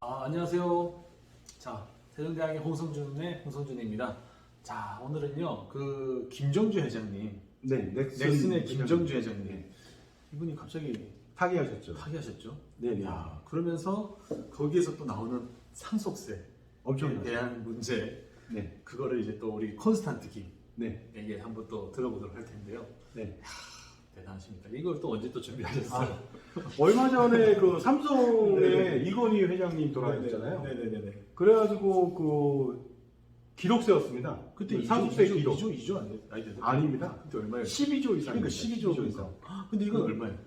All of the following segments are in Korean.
아, 안녕하세요. 자, 세종대학의 홍성준의 홍성준입니다. 자, 오늘은요, 그 김정주 회장님, 네, 넥슨 넥슨의 김정주 회장님, 이분이 갑자기 파기하셨죠. 파기하셨죠. 네, 네. 야, 그러면서 거기에서 또 나오는 상속세에 엄청 대한 문제, 네, 그거를 이제 또 우리 콘스탄트 네, 김에게 한번 또 들어보도록 할 텐데요. 네. 대단하십니다. 이걸 또 언제 또 준비하셨어요? 얼마 전에 그 삼성의 네네. 이건희 회장님 돌아가셨잖아요. 네네네. 그래가지고 그 기록 세웠습니다. 그때 그 상속세 2조, 기록. 2조, 2조 아니에요? 아니, 아닙니다. 그때 얼마예요? 12조 이상. 그러니까 12조 이상. 근데 이건 그- 얼마예요?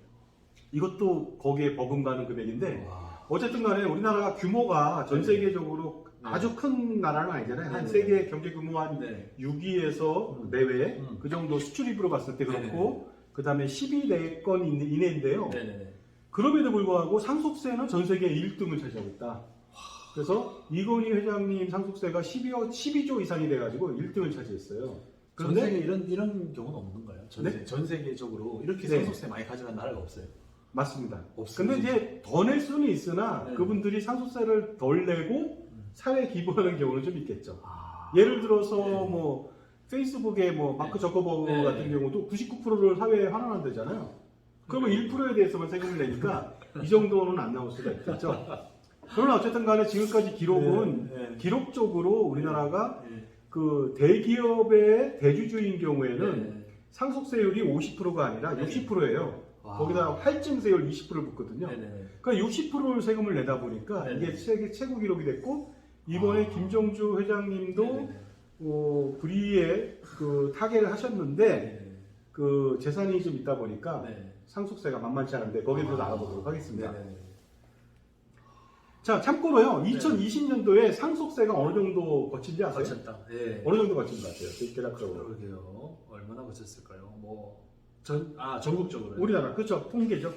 이것도 거기에 버금가는 금액인데 와. 어쨌든 간에 우리나라가 규모가 전 네. 세계적으로 네. 아주 큰 나라는 아니잖아요. 한 네. 세계 경제 규모 한 네. 6위에서 음. 내외 음. 그 정도 수출입으로 봤을 때 네, 그렇고 그 다음에 12내건 이내인데요. 네네네. 그럼에도 불구하고 상속세는 전 세계 1등을 차지하고 있다. 그래서 이건희 회장님 상속세가 12억, 12조 이상이 돼가지고 1등을 차지했어요. 전 그런데 세계 이런 이런 경우는 없는 거예요. 전, 네? 세, 전 세계적으로 이렇게 네. 상속세 많이 가져간 나라가 없어요. 맞습니다. 없어요. 근데 이제 더 낼 수는 있으나 네. 그분들이 상속세를 덜 내고 음. 사회에 기부하는 경우는 좀 있겠죠. 아. 예를 들어서 네. 뭐 페이스북에 뭐 마크 저커버그 네. 같은 경우도 99%를 사회에 환원한다잖아요. 그러면 1%에 대해서만 세금을 내니까 이 정도는 안 나올 수가 있겠죠. 그러나 어쨌든 간에 지금까지 기록은 네, 네. 기록적으로 우리나라가 네. 그 대기업의 대주주인 경우에는 네. 상속세율이 50%가 아니라 네. 60%예요. 와. 거기다 할증세율 20%를 붙거든요. 네네네. 그러니까 60%를 세금을 내다 보니까 네. 이게 세계 최고 기록이 됐고 이번에 아. 김정주 회장님도 네네네. 어, 불의에 그 타계를 하셨는데 네네. 그 재산이 좀 있다 보니까 네. 상속세가 만만치 않은데 거기에 대해서 아. 알아보도록 하겠습니다. 네네네. 자 참고로요 네. 2020년도에 상속세가 어느 정도 거친지 아세요? 거쳤다. 네. 어느 정도 거친 것 같아요? 대략적으로. 그러게요. 얼마나 거쳤을까요? 뭐 전 아 전국적으로. 우리나라 그렇죠 통계죠.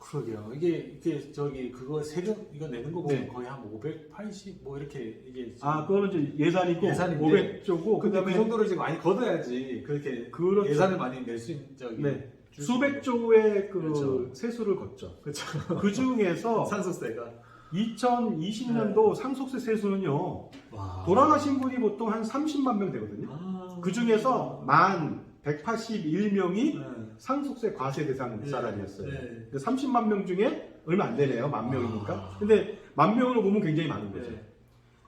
그러게요. 이게 이게 저기 그거 세금 이거 내는 거 보면 네. 거의 한 580 뭐 이렇게 이게 아 그거는 이제 예산이고 예산인데. 500조고 근데 그다음에 그 정도를 지금 많이 걷어야지 그렇게 그렇죠. 예산을 많이 낼 수 있는 저기 네. 줄수 수백 조의 그 그렇죠. 세수를 걷죠. 그렇죠. 그 중에서 상속세가 2020년도 상속세 세수는요 와. 돌아가신 분이 보통 한 30만 명 되거든요. 아. 그 중에서 만 181명이 네. 상속세 과세 대상 네. 사람이었어요. 네. 30만 명 중에 얼마 안 되네요. 만 명이니까. 아. 근데 만 명으로 보면 굉장히 많은 거죠. 네.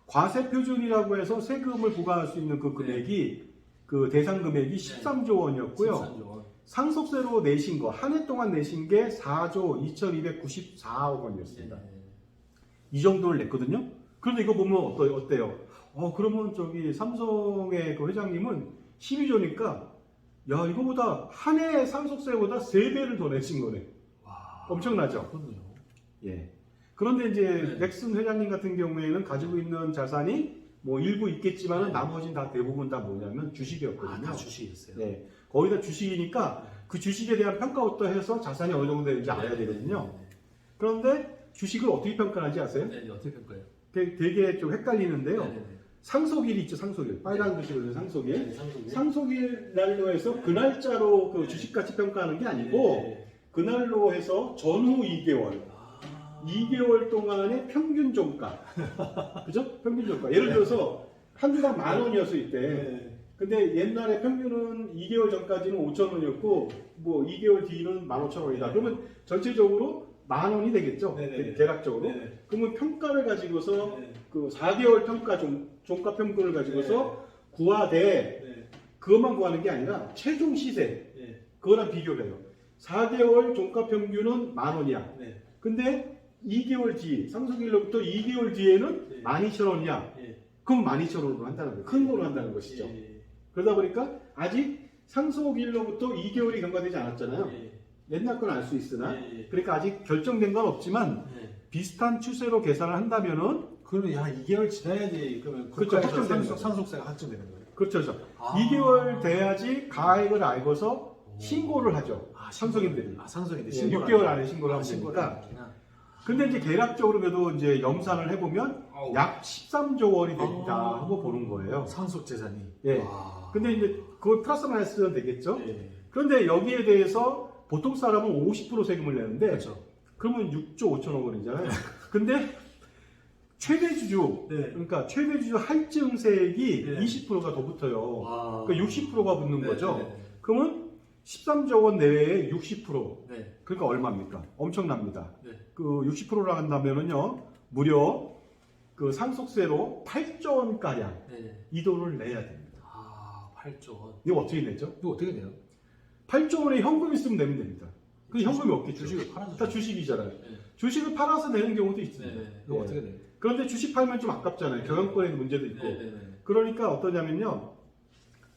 과세 표준이라고 해서 세금을 부과할 수 있는 그 금액이 그 대상 금액이 13조 원이었고요. 13조 원. 상속세로 내신 거 한 해 동안 내신 게 4조 2,294억 원이었습니다. 네. 이 정도를 냈거든요. 그런데 이거 보면 어떠, 어때요? 어, 그러면 저기 삼성의 그 회장님은 12조니까 야, 이거보다 한해 상속세보다 3배를 더 내신 거네. 와. 엄청나죠? 그렇네요. 예. 그런데 이제 네. 넥슨 회장님 같은 경우에는 가지고 있는 자산이 뭐 일부 있겠지만은 네. 나머지는 다 대부분 다 뭐냐면 주식이었거든요. 아, 다 주식이었어요. 네. 거의 다 주식이니까 그 주식에 대한 평가부터 해서 자산이 어느 정도 되는지 알아야 되거든요. 그런데 주식을 어떻게 평가하는지 아세요? 네, 네, 어떻게 평가해요? 되게, 되게 좀 헷갈리는데요. 네, 네, 네. 상속일 있죠, 상속일. 빨간 글씨로 상속일. 네, 상속이. 상속일 날로 해서 그 날짜로 그 주식 가치 평가하는 게 아니고 네. 그날로 해서 전후 2개월. 아. 2개월 동안의 평균 종가. 그죠? 평균 종가. 예를 들어서 한 주당 만 원이었을 때 네. 근데 옛날에 평균은 2개월 전까지는 5천 원이었고 뭐 2개월 뒤는 15,000원이다. 그러면 전체적으로 만 원이 되겠죠. 네 네 네. 대략적으로. 네. 그러면 평가를 가지고서 네. 그 4개월 평가 종, 종가 평균을 가지고서 구하되 네. 그것만 구하는 게 아니라 최종 시세 네. 그거랑 비교를 해요. 4개월 종가 평균은 만 원이야. 네. 근데 2개월 뒤 상속일로부터 2개월 뒤에는 네. 12,000원이야. 네. 그럼 12,000원으로 한다는 거예요. 큰 거로 한다는 것이죠. 예. 그러다 보니까 아직 상속일로부터 2개월이 경과되지 않았잖아요. 예. 옛날 건 알 수 있으나 예, 예. 그러니까 아직 결정된 건 없지만 네. 비슷한 추세로 계산을 한다면은 그러면 야 2개월 지나야지 그러면 그렇죠, 상속, 거죠. 상속세가 확정되는 거예요. 그렇죠. 그렇죠. 아. 2개월 돼야지 가액을 알고서 오. 신고를 하죠. 아, 상속인들이. 아 상속인들 예, 신고를 6개월 안 안에 신고를 아, 하면 되니까. 근데 이제 계략적으로 그래도 이제 염산을 해보면 아우. 약 13조 원이 된다 아. 하고 보는 거예요. 상속 재산이. 예. 와. 근데 이제 그걸 플러스 마이너스는 되겠죠? 예. 그런데 여기에 대해서 보통 사람은 50% 세금을 내는데 그렇죠. 그러면 6조 5천억 원이잖아요. 근데 최대 주주 네. 그러니까 최대 주주 할증세액이 네. 20%가 더 붙어요. 와. 그러니까 60%가 붙는 네, 거죠. 네, 그러면 13조 원 내외에 60% 네. 네. 그러니까 얼마입니까? 엄청납니다. 네. 그 60%라 한다면은요 무려 그 상속세로 8조 원 가량 네. 네. 이 돈을 내야 됩니다. 아, 8조 원. 이거 어떻게 내죠? 이거 어떻게 돼요? 8조 원에 현금 있으면 내면 됩니다. 그 현금이 없겠죠. 주식을 팔아서 다 주식이잖아요. 네. 주식을 팔아서 내는 경우도 네. 있습니다. 네. 이거 예. 어떻게 돼요? 그런데 주식 팔면 좀 아깝잖아요. 경영권에도 문제도 있고. 네. 네. 네. 그러니까 어떠냐면요.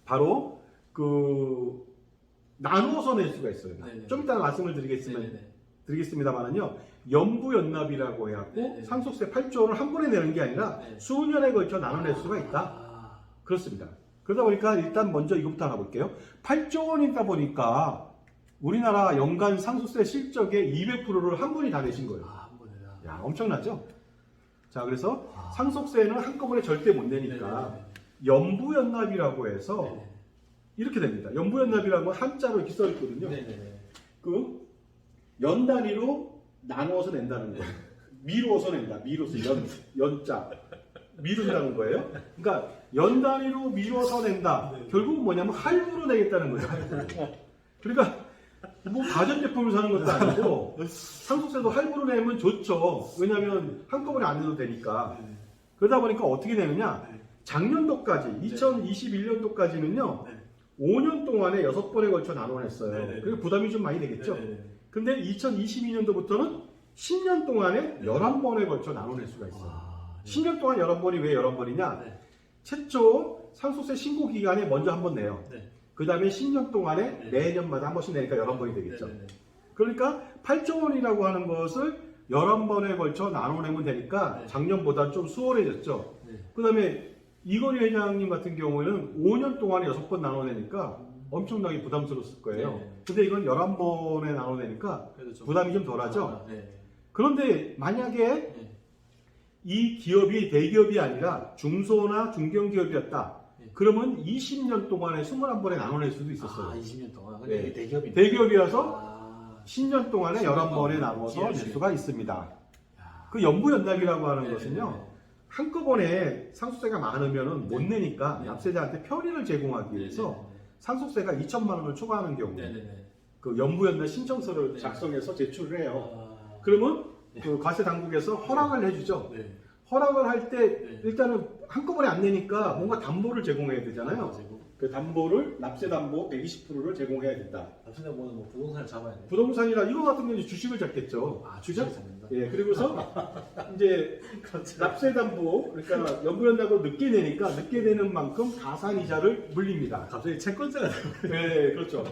바로 그 나누어서 낼 수가 있어요. 네네. 좀 이따 말씀을 네. 드리겠으면 네. 네. 드리겠습니다만은요. 연부연납이라고 해갖고 네네. 상속세 8조 원을 한 번에 내는 게 아니라 네. 수년에 걸쳐 나눠낼 수가 있다. 아, 그렇습니다. 그러다 보니까 일단 먼저 이것부터 알아볼게요. 8조 원이다 보니까 우리나라 연간 상속세 실적의 200%를 한 분이 다 내신 거예요. 아, 한 번에나. 야, 엄청나죠? 자, 그래서 아. 상속세는 한꺼번에 절대 못 내니까 연부연납이라고 해서. 이렇게 됩니다. 연부연납이라고 한자로 이렇게 써 있거든요. 그 연 단위로 나누어서 낸다는 거예요. 미루어서 낸다. 미루어서 연 연자 미룬다는 거예요. 그러니까 연 단위로 미루어서 낸다. 네. 결국은 뭐냐면 할부로 내겠다는 거예요. 그러니까 뭐 가전 제품을 사는 것도 아니고 상속세도 할부로 내면 좋죠. 왜냐하면 한꺼번에 안 내도 되니까. 네네. 그러다 보니까 어떻게 되느냐? 네. 작년도까지 네. 2021년도까지는요. 네. 5년 동안에 6번에 걸쳐 나눠냈어요. 그리고 부담이 좀 많이 되겠죠. 근데 2022년도부터는 10년 동안에 11번에 걸쳐 나눠낼 수가 있어요. 와, 네. 10년 동안 11번이 왜 11번이냐? 네. 최초 상속세 신고 기간에 먼저 한 번 내요. 네. 그 다음에 10년 동안에 네. 매년마다 한 번씩 내니까 11번이 되겠죠. 네네네. 그러니까 8조 원이라고 하는 것을 11번에 걸쳐 나눠내면 되니까 네. 작년보다 좀 수월해졌죠. 네. 그 다음에 이건희 회장님 같은 경우에는 5년 동안에 6번 나눠내니까 엄청나게 부담스러웠을 거예요. 네. 근데 이건 11번에 나눠내니까 좀 부담이 좀 덜하죠. 아, 네. 그런데 만약에 네. 이 기업이 대기업이 아니라 중소나 중견기업이었다. 네. 그러면 20년 동안에 21번에 나눠낼 수도 있었어요. 아, 20년 동안. 근데 네. 이게 대기업이 대기업이라서 아, 10년 동안에 11번에 나눠서 낼 기회지. 수가 있습니다. 야. 그 연부 연납이라고 하는 네, 것은요. 네, 한꺼번에 상속세가 많으면 못 내니까 네. 납세자한테 편의를 제공하기 네. 위해서 상속세가 2천만 원을 초과하는 경우 네, 네, 네. 그 연부 연납 신청서를 네. 작성해서 제출을 해요. 아, 그러면 네. 그 과세 당국에서 허락을 해주죠. 네. 허락을 할때 네. 일단은 한꺼번에 안 내니까 뭔가 담보를 제공해야 되잖아요. 가지고 그 담보를 납세 담보 120%를 제공해야 된다. 남편의 뭐는 뭐 부동산을 잡아야 돼. 부동산이라 이거 같은 경우는 주식을 잡겠죠. 아, 주식? 주식을 잡는다. 예, 그리고서 이제 납세 담보 그러니까 연부연납으로 늦게 내니까 늦게 내는 만큼 가산 이자를 물립니다. 갑자기 채권자가 네, 그렇죠.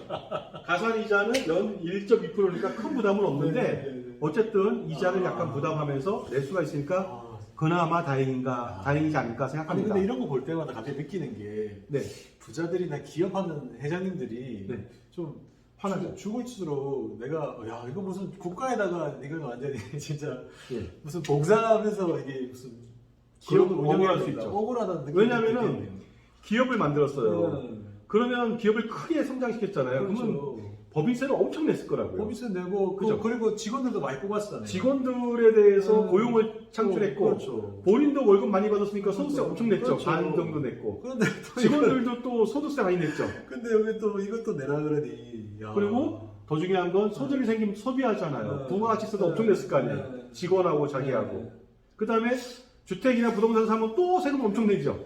가산 이자는 연 1.2%니까 큰 부담은 없는데 어쨌든 이자를 아. 약간 부담하면서 낼 수가 있으니까 아, 그나마 다행인가 다행이지 않을까 아니 생각합니다. 근데 이런 거 볼 때마다 갑자기 느끼는 게 네, 부자들이나 기업하는 회장님들이 네. 좀 화나죠. 죽- 죽을수록 내가 야 이거 무슨 국가에다가 이건 완전히 진짜 예. 무슨 봉사하면서 이게 무슨 기업을 그럼 억울할 수. 있죠. 억울하다는 느낌이 왜냐면은 들겠네요. 기업을 만들었어요. 음, 그러면 기업을 크게 성장시켰잖아요. 그러면 그렇죠. 법인세를 엄청 냈을 거라고요. 법인세 내고 그, 그죠. 그 리고 직원들도 많이 뽑았잖아요. 직원들에 대해서 음. 고용을 창출했고 그렇죠. 본인도 월급 많이 받았으니까 소득세 그렇죠. 엄청 냈죠. 그렇죠. 반 정도 냈고 그런데 또 직원들도 또 소득세 많이 냈죠. 근데 여기 또 이것도 내라 그러니 야. 그리고 더 중요한 건 소득이 생기면 소비하잖아요. 네. 부가가치세도 네. 엄청 냈을 거 아니에요. 네. 직원하고 자기하고. 네. 그 다음에 주택이나 부동산 사면 또 세금 엄청 내죠.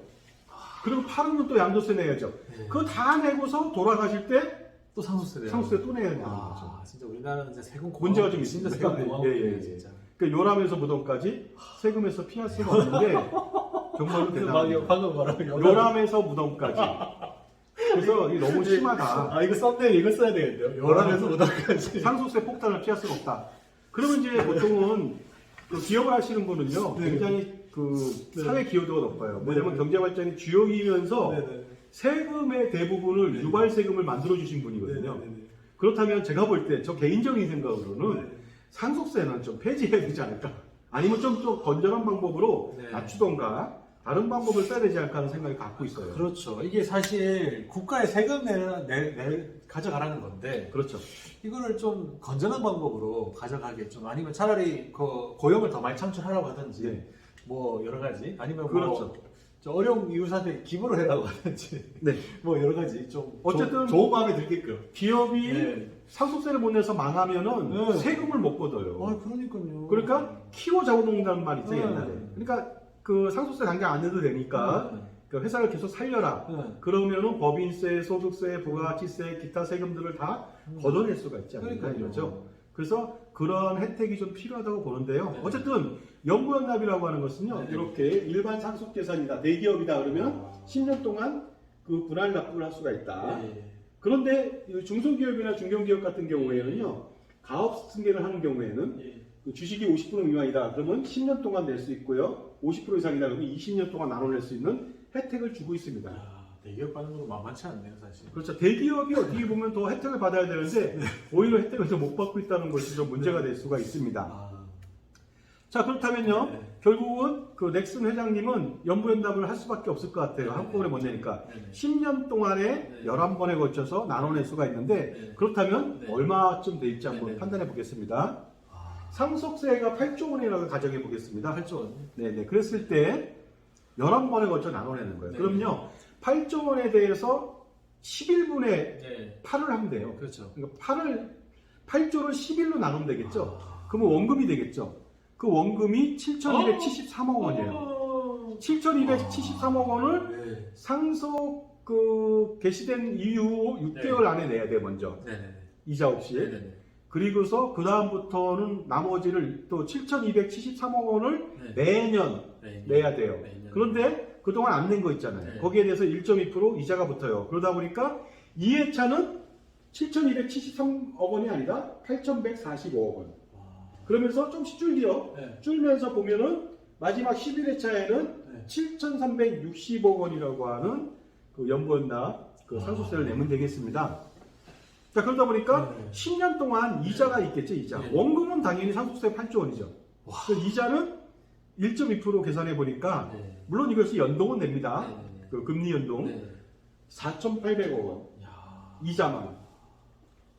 그리고 팔으면 또 양도세 내야죠. 네. 그거 다 내고서 돌아가실 때 또 상속세 내야 상속세 또 내야 되는 거죠. 아, 진짜 우리나라는 진짜 세금 문제가. 좀 있습니다. 세금 고마워. 예, 예, 예. 진짜. 그 요람에서 무덤까지 세금에서 피할 수가 없는데 정말로 대단합니다. 방금 말하면 요람에서 무덤까지. 그래서 이게 너무 심하다. 아 이거 썸네일 이거 써야 되겠네요. 열한에서 오다까지. 상속세 폭탄을 피할 수가 없다. 그러면 이제 보통은 그 기업을 하시는 분은요, 네. 굉장히 그 네. 사회 기여도가 높아요. 뭐냐면 네. 경제 발전이 주역이면서. 세금의 대부분을 네. 유발 세금을 만들어 주신 분이거든요. 네네네. 그렇다면 제가 볼 때 저 개인적인 생각으로는 네. 상속세는 좀 폐지해야 되지 않을까? 아니면 좀또 건전한 방법으로 네. 낮추던가 다른 방법을 써야 되지 않을까 하는 생각을 갖고 있어요. 그렇죠. 이게 사실 국가의 세금 내, 내, 내 가져가라는 건데 그렇죠. 이거를 좀 건전한 방법으로 가져가게 좀 아니면 차라리 그 고용을 더 많이 창출하라고 하든지 네. 뭐 여러 가지 아니면 그렇죠. 뭐저 어려운 이웃한테 기부를 해라고 하든지 네. 뭐 여러 가지 좀 어쨌든 조- 좋은 마음에 들게끔. 기업이 네. 상속세를 못 내서 망하면은 네. 세금을 못 걷어요. 아 그러니까요. 그러니까 키워 잡아먹는다는 말이 있어요, 네. 옛날에. 그러니까 그 상속세 당장 안 내도 되니까 네. 그 회사를 계속 살려라. 네. 그러면은 법인세, 소득세, 부가가치세, 기타 세금들을 다 걷어낼 수가 있지 않을까 음. 그러니까요. 이거죠. 그래서 그런 혜택이 좀 필요하다고 보는데요. 네. 어쨌든 연구연납이라고 하는 것은요. 네. 이렇게 일반 상속재산이다. 대기업이다 그러면 10년 동안 그 분할 납부를 할 수가 있다. 네. 그런데 이 중소기업이나 중견기업 같은 경우에는요. 가업 승계를 하는 경우에는 예. 그 주식이 50% 미만이다. 그러면 10년 동안 낼 수 있고요. 50% 이상이다. 그러면 20년 동안 나눠낼 수 있는 혜택을 주고 있습니다. 야, 대기업 가는 건 만만치 않네요, 사실. 그렇죠. 대기업이 어떻게 보면 더 혜택을 받아야 되는데 오히려 혜택을 더 못 받고 있다는 것이 좀 문제가 될 수가 있습니다. 아, 자 그렇다면요. 네. 결국은 그 넥슨 회장님은 연부연답을 할 수밖에 없을 것 같아요. 네. 한꺼번에 못 내니까. 네네. 10년 동안에 네. 11번에 걸쳐서 나눠낼 수가 있는데 네. 그렇다면 네. 얼마쯤 될지 한번 네, 네. 판단해 보겠습니다. 아, 상속세가 8조 원이라고 가정해 보겠습니다. 8조 원. 네네. 그랬을 때 11번에 걸쳐 나눠내는 거예요. 네. 그럼요. 8조 원에 대해서 11분의 네. 8을 하면 돼요. 그렇죠. 그러니까 8을 8조를 11로 나누면 되겠죠. 아. 그러면 원금이 되겠죠. 그 원금이 7,273억 원이에요. 어. 7,273억 원을 네. 상속 그 개시된 이후 6개월 안에 내야 돼 먼저 네네네. 이자 없이. 네네네. 그리고서 그 다음부터는 나머지를 또 7,273억 원을 네. 매년 네. 내야 돼요. 매년. 그런데 그동안 안 낸 거 있잖아요. 네. 거기에 대해서 1.2% 이자가 붙어요. 그러다 보니까 2회차는 7,273억 원이 아니라 8,145억 원. 와. 그러면서 좀씩 줄기요. 네. 줄면서 보면은 마지막 11회차에는 네. 7,360억 원이라고 하는 그 연부연납 그 아. 상속세를 내면 되겠습니다. 자 그러다 보니까 네. 10년 동안 이자가 있겠죠 이자. 네. 원금은 당연히 상속세 8조 원이죠. 와. 그 이자는 1.2% 계산해 보니까 네. 물론 이것이 연동은 됩니다. 네네네. 그 금리 연동 네. 4,800억 원 야. 이자만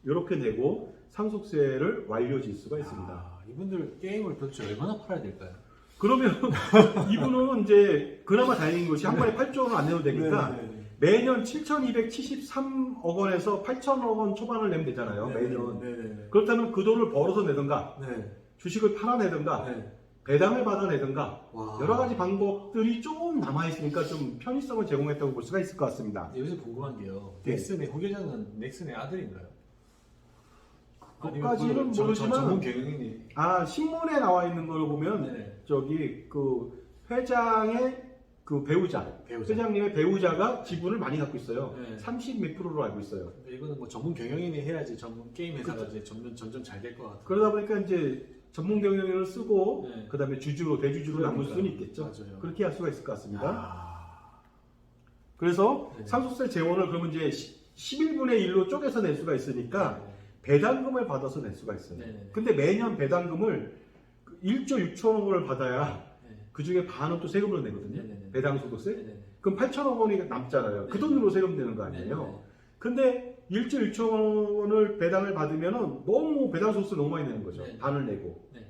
이렇게 내고 상속세를 완료 질 수가 있습니다. 야, 이분들 게임을 도대체 얼마나 팔아야 될까요? 그러면 이분은 이제 그나마 다행인 것이 한 번에 8조 원을 안 내도 되니까 네네네. 매년 7,273억 원에서 8,000억 원 초반을 내면 되잖아요. 매년. 네네네. 그렇다면 그 돈을 벌어서 내든가 네. 주식을 팔아내든가 네. 배당을 받아내든가 와. 여러 가지 방법들이 좀 남아있으니까 좀 편의성을 제공했다고 볼 수가 있을 것 같습니다. 요새 궁금한 게요. 네. 넥슨의 후계자는 넥슨의 아들인가요? 그것까지는 모르지만 전- 전문. 아 신문에 나와 있는 걸 보면 네. 저기 그 회장의 그 배우자, 배우자. 회장님의 배우자가 지분을 많이 갖고 있어요. 네. 30 몇 프로로 알고 있어요. 근데 이거는 뭐 전문 경영인이 해야지 전문 게임 회사가 그렇죠. 이제 점점 점점 잘 될 것 같아요. 그러다 보니까 이제 전문 경영인을 쓰고 네. 그다음에 주주로 대주주로 남을 그러니까요. 수는 있겠죠. 맞아요. 그렇게 할 수가 있을 것 같습니다. 야. 그래서 네. 상속세 재원을 그러면 이제 11분의 1로 쪼개서 낼 수가 있으니까 네. 배당금을 받아서 낼 수가 있어요. 네네. 근데 매년 배당금을 1조 6천억 원을 받아야 네. 그 중에 반은 또 세금으로 내거든요. 네네네. 배당 소득세? 네네네. 그럼 8천억 원이 남잖아요. 그 네. 돈으로 세금 내는 거. 아니에요. 근데 1조 6천 원을 배당을 받으면은 너무 배당 소득세 너무 많이 내는 거죠. 네. 반을 내고. 네.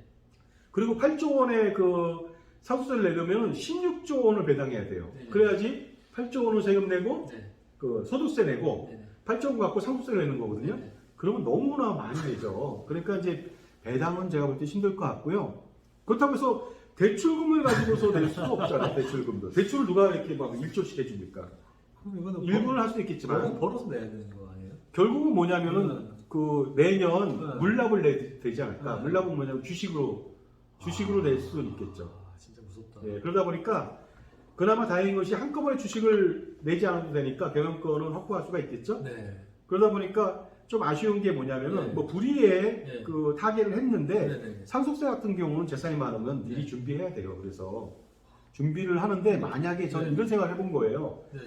그리고 8조 원의 그 상속세를 내려면 16조 원을 배당해야 돼요. 네. 그래야지 8조 원을 세금 내고 네. 그 소득세 내고 네네. 8조 원 갖고 상속세를 내는 거거든요. 네네. 그러면 너무나 많이 내죠. 그러니까 이제 배당은 제가 볼 때 힘들 것 같고요. 그렇다고 해서 대출금을 가지고서 낼 수도 없잖아요. 대출금도. 대출을 누가 이렇게 막 1조씩 해줍니까? 그럼 이거는 일부는 할수 벌, 있겠지만 벌어서 내야 되는 거 아니에요? 결국은 뭐냐면은 음. 그 매년 네. 물납을 내 되지 않을까? 네. 물납은 뭐냐면 주식으로 주식으로 아. 낼 수는 있겠죠. 아, 진짜 무섭다. 예, 그러다 보니까 그나마 다행인 것이 한꺼번에 주식을 내지 않아도 되니까 경영권은 확보할 수가 있겠죠. 네. 그러다 보니까 좀 아쉬운 게 뭐냐면은 네. 뭐 불의에 네. 그 타계를 했는데 네네. 상속세 같은 경우는 재산이 많으면 미리 네. 준비해야 돼요. 그래서 준비를 하는데 만약에 저는 네. 이런 생각을 해본 거예요. 네.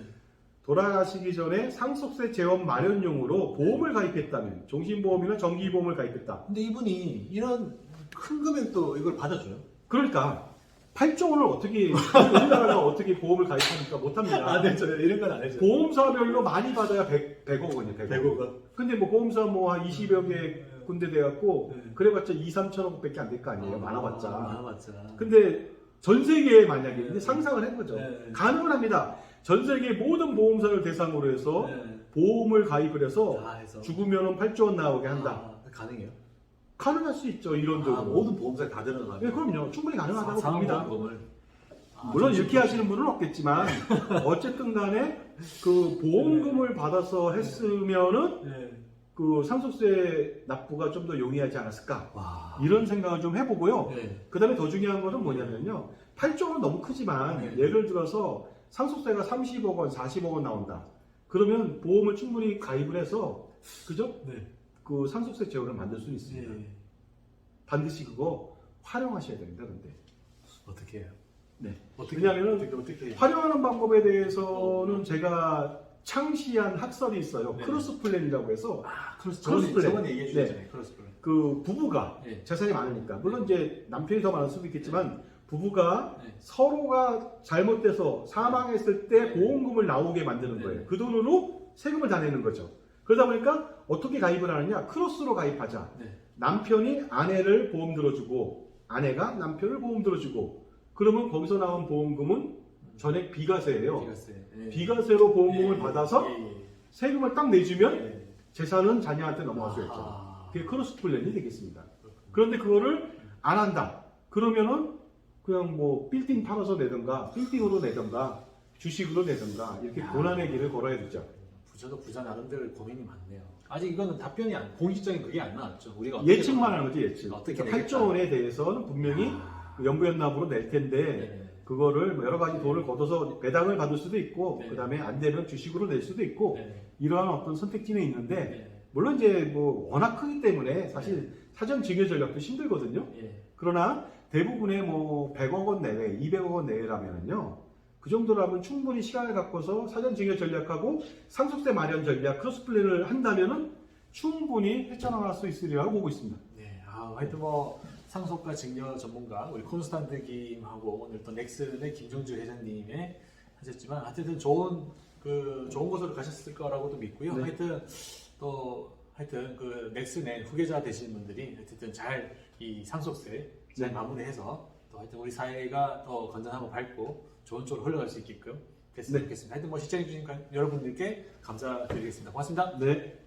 돌아가시기 전에 상속세 재원 마련용으로 보험을 가입했다면 종신보험이나 정기보험을 가입했다. 근데 이분이 이런 큰 금액도 이걸 받아줘요? 그러니까 8조 원을 어떻게 우리나라가 어떻게 보험을 가입합니까? 못합니다. 아, 네, 저 이런 건 안 해죠. 보험사별로 많이 받아야 100, 100억 원이에요. 100억. 100억 원. 근데 뭐 보험사 뭐 한 20여 개 군데 돼갖고 네. 그래봤자 2, 3천억밖에 안 될 거 아니에요. 많아봤자. 많아봤자. 근데 전 세계에 만약에 이제 상상을 해보죠. 네. 가능은 합니다. 전 세계 모든 보험사를 대상으로 해서 네. 보험을 가입을 해서 다 해서. 죽으면 8조 원 나오게 한다. 아, 가능해요? 가능할 수 있죠. 이론적으로. 아, 모든 보험사에 다 들어가요. 네, 그럼요. 충분히 가능하다고 봅니다. 사망보험을. 아, 물론 좀 이렇게 하시는 분은 없겠지만 어쨌든 간에 그 보험금을 받아서 했으면은 네. 그 상속세 납부가 좀 더 용이하지 않았을까 와. 이런 생각을 좀 해보고요. 네. 그 다음에 더 중요한 것은 뭐냐면요. 8조 원은 너무 크지만 네. 예를 들어서 상속세가 30억 원, 40억 원 나온다. 그러면 보험을 충분히 가입을 해서 그죠? 네. 그 상속세 제도를 만들 수 있습니다. 네. 반드시 그거 활용하셔야 됩니다. 근데 어떻게 해요? 네. 어떻게 왜냐하면은 어떻게? 활용하는 방법에 대해서는 제가 창시한 학설이 있어요. 네. 크로스 플랜이라고 해서 아, 크로스 크로스 플랜. 저번에 얘기해 주셨잖아요. 크로스 플랜. 그 부부가 네. 재산이 많으니까 물론 이제 남편이 더 많을 수도 있겠지만 부부가 네. 서로가 잘못돼서 사망했을 때 네. 보험금을 나오게 만드는 네. 거예요. 그 돈으로 세금을 다 내는 거죠. 그러다 보니까 어떻게 가입을 하느냐? 크로스로 가입하자. 네. 남편이 아내를 보험 들어주고 아내가 남편을 보험 들어주고 그러면 거기서 나온 보험금은 전액 비과세예요. 비과세. 네. 비과세로 보험금을 예, 받아서 예, 예. 세금을 딱 내주면 예. 재산은 자녀한테 넘어갈 수 있죠. 아하. 그게 크로스 플랜이 되겠습니다. 그런데 그거를 안 한다. 그러면은 그냥 뭐 빌딩 팔아서 내든가 빌딩으로 내든가 주식으로 내든가 이렇게 야. 고난의 길을 걸어야 되죠. 부자도 부자 나름대로 고민이 많네요. 아직 이거는 답변이 안, 공식적인 그게 안 나왔죠. 우리가 어떻게 예측만 하는 거지 예측. 어떻게 그러니까 내겠다. 8조 원에 대해서는 분명히 아. 그 연부연납으로 낼 텐데 네. 그거를 뭐 여러 가지 돈을 걷어서 배당을 받을 수도 있고 네. 그다음에 안 되면 주식으로 낼 수도 있고 네. 이러한 어떤 선택지는 있는데 네. 물론 이제 뭐 워낙 크기 때문에 사실 사전 증여 전략도 힘들거든요. 예. 그러나 대부분의 뭐 100억 원 내외, 200억 원 내외라면요. 그 정도라면 충분히 시간을 갖고서 사전 증여 전략하고 상속세 마련 전략 크로스 플랜을 한다면은 충분히 헤쳐나갈 수 있으리라고 보고 있습니다. 네, 아, 하여튼 뭐 상속과 증여 전문가 우리 콘스탄트 김하고 오늘 또 넥슨의 김종주 회장님의 하셨지만 하여튼 좋은 그 좋은 곳으로 가셨을 거라고도 믿고요. 네. 하여튼 또 하여튼 그 넥슨의 후계자 되시는 분들이 하여튼 잘 이 상속세 잘 네. 마무리해서 또 하여튼 우리 사회가 더 건전하고 밝고 좋은 쪽으로 흘러갈 수 있게끔 됐으면 네. 좋겠습니다. 하여튼 뭐 시청해 주신 여러분들께 감사드리겠습니다. 고맙습니다. 네.